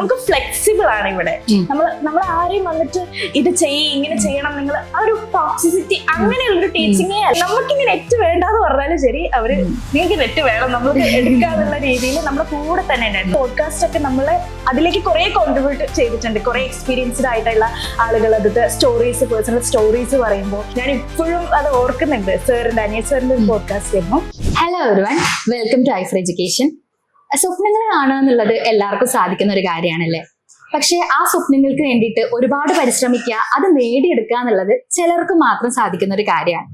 നമുക്ക് ഫ്ലെക്സിബിൾ ആണ് ഇവിടെ. നമ്മൾ നമ്മൾ ആരെയും വന്നിട്ട് ഇത് ചെയ്യ് ഇങ്ങനെ ചെയ്യണം നിങ്ങൾ. ആ ഒരു ടോക്സിസിറ്റി അങ്ങനെയുള്ളൊരു ടീച്ചിങ് ഇങ്ങനെ നെറ്റ് വേണ്ടാന്ന് പറഞ്ഞാലും ശരി അവർ നിങ്ങൾക്ക് നെറ്റ് വേണം. നമ്മൾ എടുക്കാന്നുള്ള രീതിയിൽ നമ്മുടെ കൂടെ തന്നെ ഉണ്ടായിരുന്നു പോഡ്കാസ്റ്റ് ഒക്കെ നമ്മളെ അതിലേക്ക് കുറെ കോൺട്രിബ്യൂട്ട് ചെയ്തിട്ടുണ്ട്. കുറെ എക്സ്പീരിയൻസ്ഡ് ആയിട്ടുള്ള ആളുകൾ അതിന്റെ സ്റ്റോറീസ് പേഴ്സണൽ സ്റ്റോറീസ് പറയുമ്പോൾ. ഞാൻ ഇപ്പോഴും അത് ഓർക്കുന്നുണ്ട്. സാറിന്റെ അനിയ സാറിന്റെ ഒരു പോഡ്കാസ്റ്റ് ആയിരുന്നു hello everyone welcome to I four education സ്വപ്നങ്ങൾ കാണുക എന്നുള്ളത് എല്ലാവർക്കും സാധിക്കുന്ന ഒരു കാര്യമാണല്ലേ? പക്ഷെ ആ സ്വപ്നങ്ങൾക്ക് വേണ്ടിയിട്ട് ഒരുപാട് പരിശ്രമിക്കുക അത് നേടിയെടുക്കുക എന്നുള്ളത് ചിലർക്ക് മാത്രം സാധിക്കുന്ന ഒരു കാര്യമാണ്.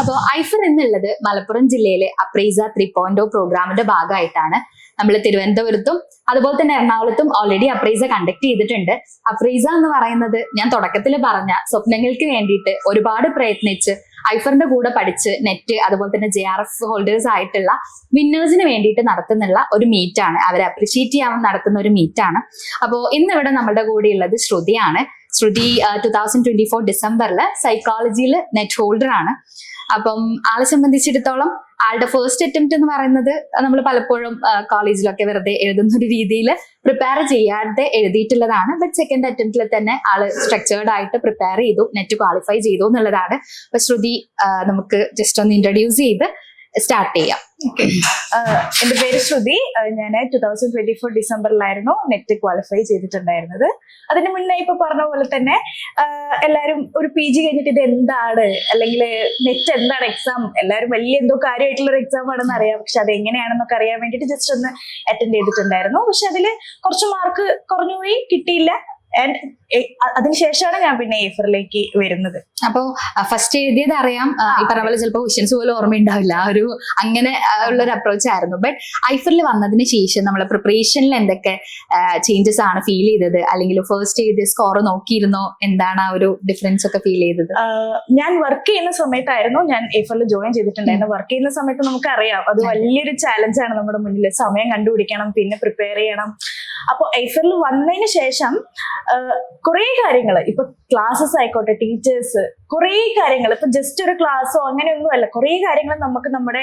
അപ്പോൾ ഐഫർ എന്നുള്ളത് മലപ്പുറം ജില്ലയിലെ അപ്രൈസ ത്രീ പോയിന്റ് പ്രോഗ്രാമിന്റെ ഭാഗമായിട്ടാണ് നമ്മൾ തിരുവനന്തപുരത്തും അതുപോലെ തന്നെ എറണാകുളത്തും ഓൾറെഡി അപ്രൈസ കണ്ടക്ട് ചെയ്തിട്ടുണ്ട്. അപ്രൈസ എന്ന് പറയുന്നത് ഞാൻ തുടക്കത്തിൽ പറഞ്ഞ സ്വപ്നങ്ങൾക്ക് വേണ്ടിയിട്ട് ഒരുപാട് പ്രയത്നിച്ച് ഐഫറിന്റെ കൂടെ പഠിച്ച് നെറ്റ് അതുപോലെ തന്നെ ജെ ആർ എഫ് ഹോൾഡേഴ്സ് ആയിട്ടുള്ള വിന്നേഴ്സിന് വേണ്ടിയിട്ട് നടത്തുന്നുള്ള ഒരു മീറ്റ് ആണ്. അവരെ അപ്രിഷിയേറ്റ് ചെയ്യാൻ നടത്തുന്ന ഒരു മീറ്റ് ആണ്. ഇന്ന് ഇവിടെ നമ്മുടെ കൂടെ ഉള്ളത് ശ്രുതിയാണ്. Shruti two thousand twenty four ഡിസംബറിൽ സൈക്കോളജിയിൽ നെറ്റ് ഹോൾഡർ ആണ്. അപ്പം ആളെ സംബന്ധിച്ചിടത്തോളം ആളുടെ ഫസ്റ്റ് അറ്റംപ്റ്റ് എന്ന് പറയുന്നത് നമ്മൾ പലപ്പോഴും കോളേജിലൊക്കെ വെറുതെ എഴുതുന്ന ഒരു രീതിയിൽ പ്രിപ്പയർ ചെയ്യാതെ എഴുതിയിട്ടുള്ളതാണ്. ബട്ട് സെക്കൻഡ് അറ്റംപ്റ്റിൽ തന്നെ ആൾ സ്ട്രക്ചേർഡ് ആയിട്ട് പ്രിപ്പയർ ചെയ്തു നെറ്റ് ക്വാളിഫൈ ചെയ്തു എന്നുള്ളതാണ്. അപ്പൊ ശ്രുതി നമുക്ക് ജസ്റ്റ് ഒന്ന് ഇൻട്രൊഡ്യൂസ് ചെയ്ത് സ്റ്റാർട്ട് ചെയ്യാം. എന്റെ പേര് ശ്രുതി. ഞാൻ ടൂ തൗസൻഡ് ട്വന്റി ഫോർ ഡിസംബറിലായിരുന്നു നെറ്റ് ക്വാളിഫൈ ചെയ്തിട്ടുണ്ടായിരുന്നത്. അതിന് മുന്നേ ഇപ്പൊ പറഞ്ഞ പോലെ തന്നെ എല്ലാവരും എല്ലാരും ഒരു പി ജി കഴിഞ്ഞിട്ട് ഇത് എന്താണ്? അല്ലെങ്കിൽ നെറ്റ് എന്താണ് എക്സാം എല്ലാവരും വലിയ എന്തോ കാര്യമായിട്ടുള്ള ഒരു എക്സാം ആണെന്ന് അറിയാം. പക്ഷെ അത് എങ്ങനെയാണെന്നൊക്കെ അറിയാൻ വേണ്ടിയിട്ട് ജസ്റ്റ് ഒന്ന് അറ്റൻഡ് ചെയ്തിട്ടുണ്ടായിരുന്നു. പക്ഷെ അതിൽ കുറച്ച് മാർക്ക് കുറഞ്ഞുപോയി കിട്ടിയില്ല. ആൻഡ് അതിനുശേഷമാണ് ഞാൻ പിന്നെ ഏഫറിലേക്ക് വരുന്നത്. അപ്പോ ഫസ്റ്റ് എഴുതിയത് അറിയാം. ഈ പറഞ്ഞ പോലെ ചിലപ്പോൾ ക്വസ്റ്റ്യൻസ് പോലും ഓർമ്മയുണ്ടാവില്ല. ആ ഒരു അങ്ങനെ ഉള്ള ഒരു അപ്രോച്ച് ആയിരുന്നു. ബട്ട് ഐഫറിൽ വന്നതിന് ശേഷം നമ്മളെ പ്രിപ്പറേഷനിൽ എന്തൊക്കെ ചേഞ്ചസ് ആണ് ഫീൽ ചെയ്തത്? അല്ലെങ്കിൽ ഫസ്റ്റ് എഴുതിയ സ്കോർ നോക്കിയിരുന്നോ? എന്താണ് ആ ഒരു ഡിഫറൻസ് ഒക്കെ ഫീൽ ചെയ്തത്? ഞാൻ വർക്ക് ചെയ്യുന്ന സമയത്തായിരുന്നു ഞാൻ ഏഫറിൽ ജോയിൻ ചെയ്തിട്ടുണ്ടായിരുന്നു വർക്ക് ചെയ്യുന്ന സമയത്ത് നമുക്കറിയാം. അത് വലിയൊരു ചാലഞ്ചാണ് നമ്മുടെ മുന്നിൽ സമയം കണ്ടുപിടിക്കണം പിന്നെ പ്രിപ്പയർ ചെയ്യണം. അപ്പോൾ ഐഫറിൽ വന്നതിന് ശേഷം കുറേ കാര്യങ്ങൾ ഇപ്പൊ ക്ലാസ്സസ് ആയിക്കോട്ടെ ടീച്ചേഴ്സ് കുറേ കാര്യങ്ങൾ. ഇപ്പൊ ജസ്റ്റ് ഒരു ക്ലാസ്സോ അങ്ങനെയൊന്നും അല്ല. കുറേ കാര്യങ്ങൾ നമുക്ക് നമ്മുടെ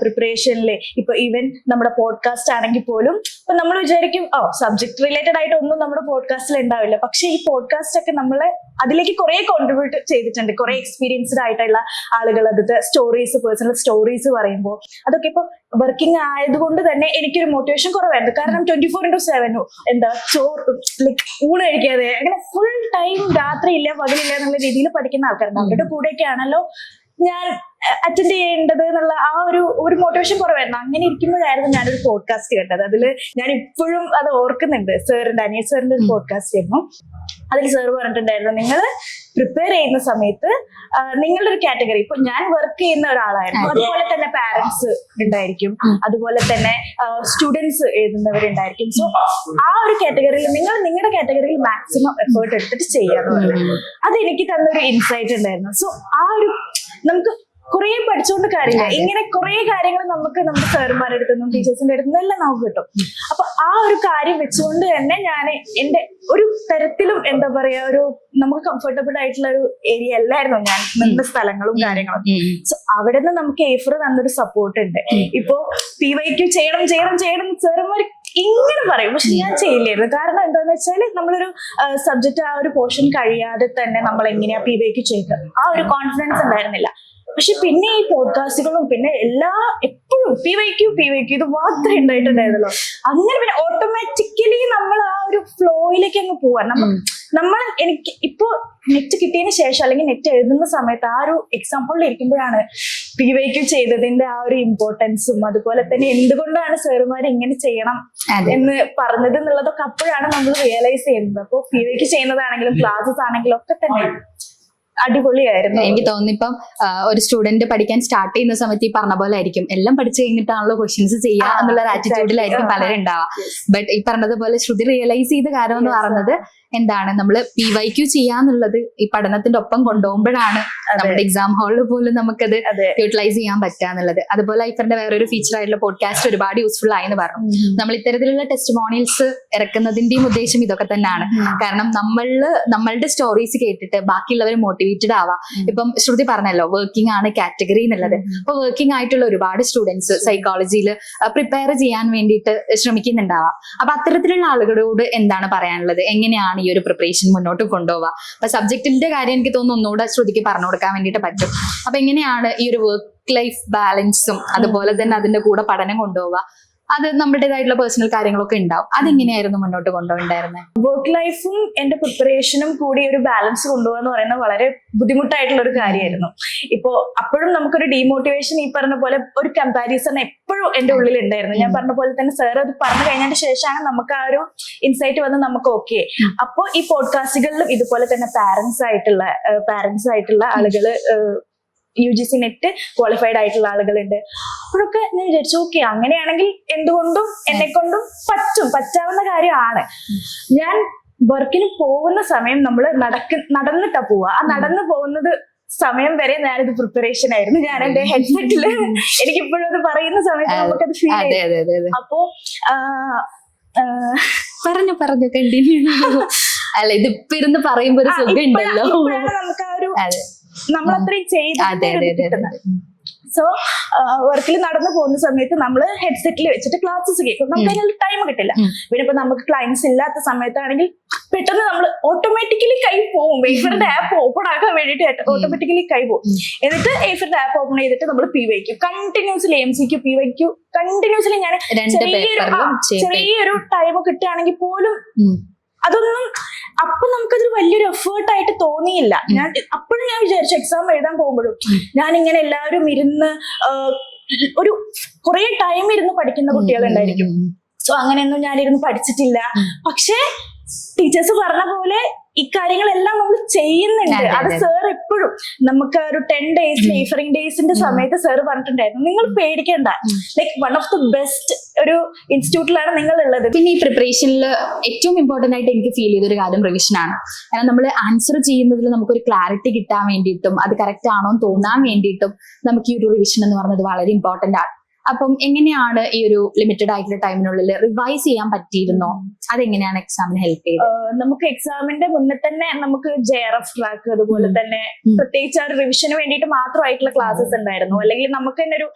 പ്രിപ്പറേഷനിൽ ഇപ്പൊ ഈവൻ നമ്മുടെ പോഡ്കാസ്റ്റ് ആണെങ്കിൽ പോലും ഇപ്പൊ നമ്മൾ വിചാരിക്കും ഓ സബ്ജക്ട് റിലേറ്റഡ് ആയിട്ട് ഒന്നും നമ്മുടെ പോഡ്കാസ്റ്റിൽ ഉണ്ടാവില്ല. പക്ഷെ ഈ പോഡ്കാസ്റ്റ് ഒക്കെ നമ്മളെ അതിലേക്ക് കുറെ കോൺട്രിബ്യൂട്ട് ചെയ്തിട്ടുണ്ട്. കുറെ എക്സ്പീരിയൻസ്ഡ് ആയിട്ടുള്ള ആളുകൾ അതിന്റെ സ്റ്റോറീസ് പേഴ്സണൽ സ്റ്റോറീസ് പറയുമ്പോൾ. അതൊക്കെ ഇപ്പൊ വർക്കിംഗ് ആയതുകൊണ്ട് തന്നെ എനിക്കൊരു മോട്ടിവേഷൻ കുറവായിരുന്നു. കാരണം ട്വന്റി ഫോർ ഇന്റു സെവനോ എന്താ ചോറ് ലൈക്ക് ഊണ് കഴിക്കാതെ അങ്ങനെ ഫുൾ ടൈം രാത്രി ഇല്ല പകലില്ല എന്നുള്ള രീതിയിൽ പഠിക്കുന്ന ആൾക്കാരുണ്ട് അവരുടെ കൂടെയൊക്കെ ആണല്ലോ ഞാൻ അറ്റൻഡ് ചെയ്യേണ്ടത് എന്നുള്ള ആ ഒരു ഒരു മോട്ടിവേഷൻ കുറവായിരുന്നു. അങ്ങനെ ഇരിക്കുമ്പോഴായിരുന്നു ഞാനൊരു പോഡ്കാസ്റ്റ് കേട്ടത്. അതിൽ ഞാൻ ഇപ്പോഴും അത് ഓർക്കുന്നുണ്ട്. സാറിന്റെ അനിയ സാറിന്റെ ഒരു പോഡ്കാസ്റ്റ് ആയിരുന്നു. അതിൽ സാർ പറഞ്ഞിട്ടുണ്ടായിരുന്നു നിങ്ങൾ പ്രിപ്പയർ ചെയ്യുന്ന സമയത്ത് നിങ്ങളുടെ ഒരു കാറ്റഗറി ഇപ്പൊ ഞാൻ വർക്ക് ചെയ്യുന്ന ഒരാളായിരുന്നു. അതുപോലെ തന്നെ പാരന്റ്സ് ഉണ്ടായിരിക്കും. അതുപോലെ തന്നെ സ്റ്റുഡൻസ് എഴുതുന്നവരുണ്ടായിരിക്കും. സോ ആ ഒരു കാറ്റഗറിയിൽ നിങ്ങൾ നിങ്ങളുടെ കാറ്റഗറിയിൽ മാക്സിമം എഫേർട്ട് എടുത്തിട്ട് ചെയ്യാറുണ്ട് അത് എനിക്ക് തന്നൊരു ഇൻസൈറ്റ് ഉണ്ടായിരുന്നു. സോ ആ ഒരു നമുക്ക് കുറേ പഠിച്ചുകൊണ്ട് കാര്യമില്ല. അതെ. ഇങ്ങനെ കുറേ കാര്യങ്ങൾ നമുക്ക് നമ്മുടെ സാറുമാരുടെ അടുത്തു നിന്നും ടീച്ചേഴ്സിന്റെ അടുത്ത് എല്ലാം നമുക്ക് കിട്ടും. അപ്പൊ ആ ഒരു കാര്യം വെച്ചുകൊണ്ട് തന്നെ ഞാൻ എന്റെ ഒരു തരത്തിലും എന്താ പറയാ ഒരു നമുക്ക് കംഫർട്ടബിൾ ആയിട്ടുള്ള ഒരു ഏരിയ അല്ലായിരുന്നു ഞാൻ. നിന്ന സ്ഥലങ്ങളും കാര്യങ്ങളും. സോ അവിടെ നിന്ന് നമുക്ക് ഏഫർ തന്നൊരു സപ്പോർട്ട് ഉണ്ട്. ഇപ്പോ പി വൈക്ക് ചെയ്യണം ചെയ്യണം ചെയ്യണം സാറന്മാർ ഇങ്ങനെ പറയും. പക്ഷെ ഞാൻ ചെയ്യില്ലായിരുന്നു. കാരണം എന്താന്ന് വെച്ചാൽ നമ്മളൊരു സബ്ജക്റ്റ് ആ ഒരു പോർഷൻ കഴിയാതെ തന്നെ നമ്മൾ എങ്ങനെയാ പി വൈക്ക് ചെയ്തത് ആ ഒരു കോൺഫിഡൻസ് ഉണ്ടായിരുന്നില്ല. പക്ഷെ പിന്നെ ഈ പോഡ്കാസ്റ്റുകളും പിന്നെ എല്ലാ എപ്പോഴും പി വൈക്യു പി വൈക്യു ഇത് മാത്രമേ ഉണ്ടായിട്ടുണ്ടായിരുന്നല്ലോ അങ്ങനെ പിന്നെ ഓട്ടോമാറ്റിക്കലി നമ്മൾ ആ ഒരു ഫ്ലോയിലേക്ക് അങ്ങ് പോവാൻ നമ്മൾ നമ്മൾ എനിക്ക് ഇപ്പോ നെറ്റ് കിട്ടിയതിന് ശേഷം അല്ലെങ്കിൽ നെറ്റ് എഴുതുന്ന സമയത്ത് ആ ഒരു എക്സാമ്പിളിൽ ഇരിക്കുമ്പോഴാണ് പി വൈ ക്യു ചെയ്തതിന്റെ ആ ഒരു ഇമ്പോർട്ടൻസും അതുപോലെ തന്നെ എന്തുകൊണ്ടാണ് സാറുമാർ ഇങ്ങനെ ചെയ്യണം എന്ന് പറഞ്ഞത് എന്നുള്ളതൊക്കെ അപ്പോഴാണ് നമ്മൾ റിയലൈസ് ചെയ്യുന്നത്. അപ്പോൾ പി വൈ ക്യു ചെയ്യുന്നതാണെങ്കിലും ക്ലാസ്സസ് ആണെങ്കിലും ഒക്കെ തന്നെ. അടിപൊളിയായിരുന്നു. എനിക്ക് തോന്നുന്നു ഇപ്പം ഒരു സ്റ്റുഡന്റ് പഠിക്കാൻ സ്റ്റാർട്ട് ചെയ്യുന്ന സമയത്ത് ഈ പറഞ്ഞ പോലെ ആയിരിക്കും. എല്ലാം പഠിച്ചു കഴിഞ്ഞിട്ടാണല്ലോ ക്വസ്റ്റ്യൻസ് ചെയ്യുക എന്നുള്ള. ആറ്റിറ്റ്യൂഡിലായിരിക്കും പലരും ഉണ്ടാവുക. ബട്ട് ഈ പറഞ്ഞതുപോലെ ശ്രുതി റിയലൈസ് ചെയ്ത കാര്യം എന്ന് പറഞ്ഞത് പറയുന്നത് എന്താണ്? നമ്മൾ പി വൈ ക്യു ചെയ്യാന്നുള്ളത് ഈ പഠനത്തിന്റെ ഒപ്പം കൊണ്ടുപോകുമ്പോഴാണ്. നമ്മുടെ എക്സാം ഹാളിൽ പോലും നമുക്കത് യൂട്ടിലൈസ് ചെയ്യാൻ പറ്റുക എന്നുള്ളത്. അതുപോലെ ഐഫറിന്റെ വേറൊരു ഫീച്ചർ ആയിട്ടുള്ള പോഡ്കാസ്റ്റ് ഒരുപാട് യൂസ്ഫുൾ ആയെന്ന് പറഞ്ഞു. നമ്മൾ ഇത്തരത്തിലുള്ള ടെസ്റ്റ് മോണിയൽസ് ഇറക്കുന്നതിന്റെയും ഉദ്ദേശം ഇതൊക്കെ തന്നെയാണ്. കാരണം നമ്മളിൽ നമ്മളുടെ സ്റ്റോറീസ് കേട്ടിട്ട് ബാക്കിയുള്ളവരെ മോട്ടിവേറ്റ് റിലേറ്റഡ് ആവാം. ഇപ്പം ശ്രുതി പറഞ്ഞല്ലോ വർക്കിംഗ് ആണ് കാറ്റഗറി എന്നുള്ളത്. അപ്പൊ വർക്കിംഗ് ആയിട്ടുള്ള ഒരുപാട് സ്റ്റുഡൻസ് സൈക്കോളജിയിൽ പ്രിപ്പയർ ചെയ്യാൻ വേണ്ടിയിട്ട് ശ്രമിക്കുന്നുണ്ടാവാം. അപ്പൊ അത്തരത്തിലുള്ള ആളുകളോട് എന്താണ് പറയാനുള്ളത്? എങ്ങനെയാണ് ഈ ഒരു പ്രിപ്പറേഷൻ മുന്നോട്ട് കൊണ്ടുപോവുക? അപ്പൊ സബ്ജക്റ്റിന്റെ കാര്യം എനിക്ക് തോന്നുന്നു ഒന്നുകൂടെ ശ്രുതിക്ക് പറഞ്ഞു കൊടുക്കാൻ വേണ്ടിട്ട് പറ്റും. അപ്പൊ എങ്ങനെയാണ് ഈ ഒരു വർക്ക് ലൈഫ് ബാലൻസും അതുപോലെ തന്നെ അതിന്റെ കൂടെ പഠനം കൊണ്ടുപോവുക? അത് നമ്മുടേതായിട്ടുള്ള പേഴ്സണൽ കാര്യങ്ങളൊക്കെ ഉണ്ടാവും. അതെങ്ങനെയായിരുന്നു മുന്നോട്ട് കൊണ്ടുപോയിണ്ടായിരുന്നത് വർക്ക് ലൈഫും എന്റെ പ്രിപ്പറേഷനും കൂടി ഒരു ബാലൻസ് കൊണ്ടുപോകുക എന്ന് പറയുന്നത് വളരെ ബുദ്ധിമുട്ടായിട്ടുള്ള ഒരു കാര്യമായിരുന്നു ഇപ്പോ അപ്പോഴും നമുക്കൊരു ഡീമോട്ടിവേഷൻ ഈ പറഞ്ഞ പോലെ ഒരു കമ്പാരിസൺ എപ്പോഴും എന്റെ ഉള്ളിൽ ഉണ്ടായിരുന്നു ഞാൻ പറഞ്ഞ പോലെ തന്നെ സാർ അത് പറഞ്ഞു കഴിഞ്ഞതിന് ശേഷമാണ് നമുക്ക് ആ ഒരു ഇൻസൈറ്റ് വന്ന് നമുക്ക് ഓക്കെ അപ്പോ അപ്പോൾ ഈ പോഡ്കാസ്റ്റുകളിലും ഇതുപോലെ തന്നെ പാരന്റ്സ് ആയിട്ടുള്ള പാരന്റ്സ് ആയിട്ടുള്ള ആളുകൾ U G C NET qualified ആയിട്ടുള്ള ആളുകളുണ്ട്. അപ്പോഴൊക്കെ ഞാൻ വിചാരിച്ചു ഓക്കെ അങ്ങനെയാണെങ്കിൽ എന്തുകൊണ്ടും എന്നെ കൊണ്ടും പറ്റും പറ്റാവുന്ന കാര്യമാണ്. ഞാൻ വർക്കിന് പോകുന്ന സമയം നമ്മൾ നടക്ക നടന്നിട്ടാ പോവുക. ആ നടന്നു പോകുന്നത് സമയം വരെ ഞാനിത് പ്രിപ്പറേഷൻ ആയിരുന്നു. ഞാൻ എന്റെ ഹെഡ്സെറ്റിൽ എനിക്ക് ഇപ്പോഴും അത് പറയുന്ന സമയത്ത്. നമുക്കത് ഫീൽ അപ്പോ പറഞ്ഞു പറഞ്ഞു കണ്ടിന്യൂ അല്ല ഇതിപ്പിരുന്ന് പറയുമ്പോ ഒരു സുഖം ഉണ്ടല്ലോ. നമുക്ക് ആ ഒരു നമ്മൾ അത്രയും ചെയ്ത് സോ വർക്കിൽ നടന്നു പോകുന്ന സമയത്ത് നമ്മൾ ഹെഡ്സെറ്റിൽ വെച്ചിട്ട് ക്ലാസ്സസ് കേൾക്കും. നമുക്ക് അതിനുള്ള ടൈം കിട്ടില്ല. പിന്നെ ഇപ്പൊ നമുക്ക് ക്ലയൻസ് ഇല്ലാത്ത സമയത്താണെങ്കിൽ പെട്ടെന്ന് നമ്മൾ ഓട്ടോമാറ്റിക്കലി കൈ പോകും വേഫറിന്റെ ആപ്പ് ഓപ്പൺ ആക്കാൻ വേണ്ടിയിട്ട് ഓട്ടോമാറ്റിക്കലി കൈ പോകും എന്നിട്ട് വേഫറിന്റെ ആപ്പ് ഓപ്പൺ ചെയ്തിട്ട് നമ്മൾ പി വയ്ക്കും. കണ്ടിന്യൂസ്ലി എം സിക്ക് പി വയ്ക്കും. കണ്ടിന്യൂസ്ലി ഞാൻ ചെറിയൊരു ചെറിയൊരു ടൈം കിട്ടുകയാണെങ്കിൽ പോലും. അതൊന്നും അപ്പൊ നമുക്കതൊരു വലിയൊരു എഫേർട്ട് ആയിട്ട് തോന്നിയില്ല. ഞാൻ അപ്പോഴും ഞാൻ വിചാരിച്ചു എക്സാം എഴുതാൻ പോകുമ്പോഴും. ഞാൻ ഇങ്ങനെ എല്ലാവരും ഇരുന്ന് ഒരു കുറെ ടൈം ഇരുന്ന് പഠിക്കുന്ന കുട്ടികളുണ്ടായിരിക്കും സോ അങ്ങനെയൊന്നും ഞാനിരുന്ന് പഠിച്ചിട്ടില്ല. പക്ഷേ ടീച്ചേഴ്സ് പറഞ്ഞ പോലെ ഇക്കാര്യങ്ങളെല്ലാം നമ്മൾ ചെയ്യുന്നുണ്ട്. അത് സർ എപ്പോഴും. നമുക്ക് ഒരു ടെൻ ഡേയ്സ്. ലേഫറിംഗ് ഡേയ്സിന്റെ സമയത്ത് സാർ പറഞ്ഞിട്ടുണ്ടായിരുന്നു. നിങ്ങൾ പേടിക്കേണ്ട. Like like one of the best ഒരു ഇൻസ്റ്റിറ്റ്യൂട്ടിലാണ് നിങ്ങൾ ഉള്ളത് പിന്നെ ഈ പ്രിപ്പറേഷനിൽ ഏറ്റവും ഇമ്പോർട്ടന്റ് ആയിട്ട് എനിക്ക് ഫീൽ ചെയ്തൊരു കാര്യം റിവിഷൻ ആണ്. കാരണം നമ്മൾ ആൻസർ ചെയ്യുന്നതിൽ നമുക്കൊരു ക്ലാരിറ്റി കിട്ടാൻ വേണ്ടിയിട്ടും അത് കറക്റ്റ് ആണോ എന്ന് തോന്നാൻ വേണ്ടിയിട്ടും നമുക്ക് ഈ ഒരു റിവിഷൻ എന്ന് പറഞ്ഞത് വളരെ ഇമ്പോർട്ടന്റ് ആണ്. അപ്പം എങ്ങനെയാണ് ഈ ഒരു ലിമിറ്റഡ് ആയിട്ടുള്ള ടൈമിനുള്ളിൽ റിവൈസ് ചെയ്യാൻ പറ്റിയിരുന്നോ? അതെങ്ങനെയാണ് എക്സാമിന് ഹെൽപ്പ് ചെയ്തത്? നമുക്ക് എക്സാമിന്റെ മുന്നേ തന്നെ നമുക്ക് ജെ ആർ എഫ് ട്രാക്ക് അതുപോലെ തന്നെ. പ്രത്യേകിച്ച് ആ റിവിഷന് വേണ്ടിയിട്ട് മാത്രമായിട്ടുള്ള ക്ലാസ്സസ് ഉണ്ടായിരുന്നു. അല്ലെങ്കിൽ നമുക്ക് തന്നെ ഒരു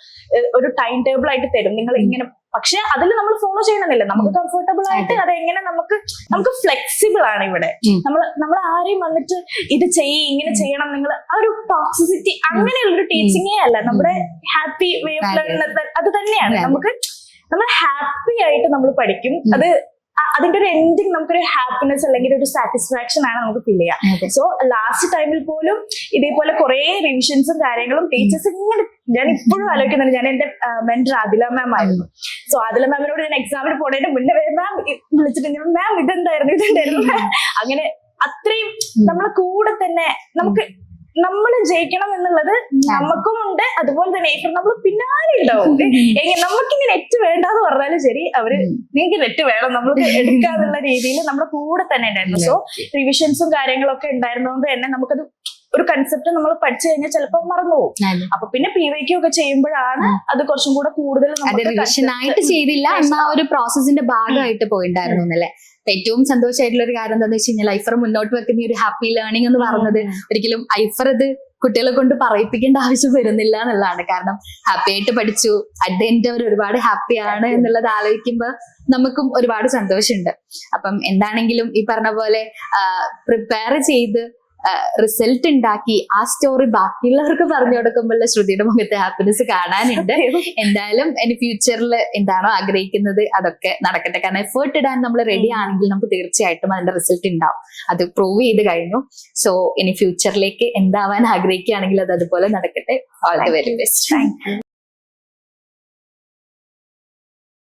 ഒരു ടൈം ടേബിൾ ആയിട്ട് തരും. നിങ്ങൾ. ഇങ്ങനെ പക്ഷെ അതിൽ നമ്മൾ ഫോളോ ചെയ്യണമെന്നില്ല. നമുക്ക് കംഫർട്ടബിൾ ആയിട്ട് അതെ. എങ്ങനെ നമുക്ക് നമുക്ക് ഫ്ലെക്സിബിൾ ആണ് ഇവിടെ. നമ്മൾ നമ്മൾ ആരെയും വന്നിട്ട് ഇത് ചെയ്യ് ഇങ്ങനെ ചെയ്യണം നിങ്ങൾ. ആ ഒരു ടോക്സിസിറ്റി അങ്ങനെയുള്ള ഒരു ടീച്ചിങ്ങേ അല്ല. നമ്മുടെ ഹാപ്പി വേ ഓഫ്. ലേണിംഗ് അത് തന്നെയാണ്. നമുക്ക് നമ്മൾ ഹാപ്പി ആയിട്ട് നമ്മൾ പഠിക്കും. അത് അതിന്റെ ഒരു എൻഡിങ് നമുക്കൊരു ഹാപ്പിനെസ് അല്ലെങ്കിൽ ഒരു സാറ്റിസ്ഫാക്ഷൻ ആണ് നമുക്ക് ഫീൽ ചെയ്യാം. സോ ലാസ്റ്റ് ടൈമിൽ പോലും ഇതേപോലെ കുറെ റിവിഷൻസും കാര്യങ്ങളും ടീച്ചേഴ്സ് ഇങ്ങനെ ഞാൻ ഇപ്പോഴും ആലോചിക്കുന്നുണ്ട്. ഞാൻ എന്റെ മെന്റർ ആദില മാം ആയിരുന്നു. സോ ആദില മാമിനോട് ഞാൻ എക്സാമിന് പോണേന്റെ മുന്നേ മാം വിളിച്ചിട്ട് മാം ഇതെന്തായിരുന്നു? ഇതെന്തായിരുന്നു? അങ്ങനെ അത്രയും നമ്മളെ കൂടെ തന്നെ നമുക്ക് നമ്മൾ ജയിക്കണം എന്നുള്ളത് നമുക്കും ഉണ്ട്. അതുപോലെ തന്നെ നമ്മൾ പിന്നാലെ ഉണ്ടാവും. നമുക്കിങ്ങനെ നെറ്റ് വേണ്ടാന്ന് പറഞ്ഞാലും ശരി അവർ നിങ്ങൾക്ക് നെറ്റ് വേണം. നമ്മൾക്ക് എടുക്കാന്നുള്ള രീതിയിൽ നമ്മുടെ കൂടെ തന്നെ ഉണ്ടായിരുന്നു. സോ റിവിഷൻസും കാര്യങ്ങളൊക്കെ ഉണ്ടായിരുന്നതുകൊണ്ട് തന്നെ നമുക്കത് ഒരു കൺസെപ്റ്റ് നമ്മൾ പഠിച്ചു കഴിഞ്ഞാൽ ചിലപ്പോൾ മറന്നുപോകും പോകും. അപ്പൊ പിന്നെ പി വൈ ക്യൂ ഒക്കെ ചെയ്യുമ്പോഴാണ് അത് കുറച്ചും കൂടെ കൂടുതൽ ചെയ്തില്ല. എന്നാ ഒരു പ്രോസസിന്റെ ഭാഗമായിട്ട് പോയിണ്ടായിരുന്നു അപ്പൊ ഏറ്റവും സന്തോഷമായിട്ടുള്ള ഒരു കാര്യം എന്താണെന്ന് വെച്ച് കഴിഞ്ഞാൽ ഐഫർ മുന്നോട്ട് വെക്കുന്ന ഈ ഒരു ഹാപ്പി ലേണിംഗ് എന്ന് പറഞ്ഞത് ഒരിക്കലും ഐഫർ ഇത് കുട്ടികളെ കൊണ്ട് പറയിപ്പിക്കേണ്ട ആവശ്യം വരുന്നില്ല എന്നുള്ളതാണ്. കാരണം ഹാപ്പി ആയിട്ട് പഠിച്ചു അറ്റ് ദ എൻഡ് അവർ ഒരുപാട് ഹാപ്പിയാണ് എന്നുള്ളത് ആലോചിക്കുമ്പോൾ നമുക്കും ഒരുപാട് സന്തോഷമുണ്ട്. അപ്പം എന്താണെങ്കിലും ഈ പറഞ്ഞ പോലെ പ്രിപ്പയർ ചെയ്ത് റിസൾട്ട് ഉണ്ടാക്കി ആ സ്റ്റോറി ബാക്കിയുള്ളവർക്ക് പറഞ്ഞു കൊടുക്കുമ്പോഴുള്ള ശ്രുതിയുടെ മുഖത്തെ ഹാപ്പിനെസ് കാണാനുണ്ട്. എന്തായാലും ഇനി ഫ്യൂച്ചറിൽ എന്താണോ ആഗ്രഹിക്കുന്നത് അതൊക്കെ നടക്കട്ടെ. കാരണം എഫേർട്ട് ഇടാൻ നമ്മൾ റെഡി ആണെങ്കിൽ നമുക്ക് തീർച്ചയായിട്ടും അതിന്റെ റിസൾട്ട് ഉണ്ടാവും. അത് പ്രൂവ് ചെയ്ത് കഴിഞ്ഞു. സോ ഇനി ഫ്യൂച്ചറിലേക്ക് എന്താവാൻ ആഗ്രഹിക്കുകയാണെങ്കിൽ അത് അതുപോലെ നടക്കട്ടെ. All the very best thank you.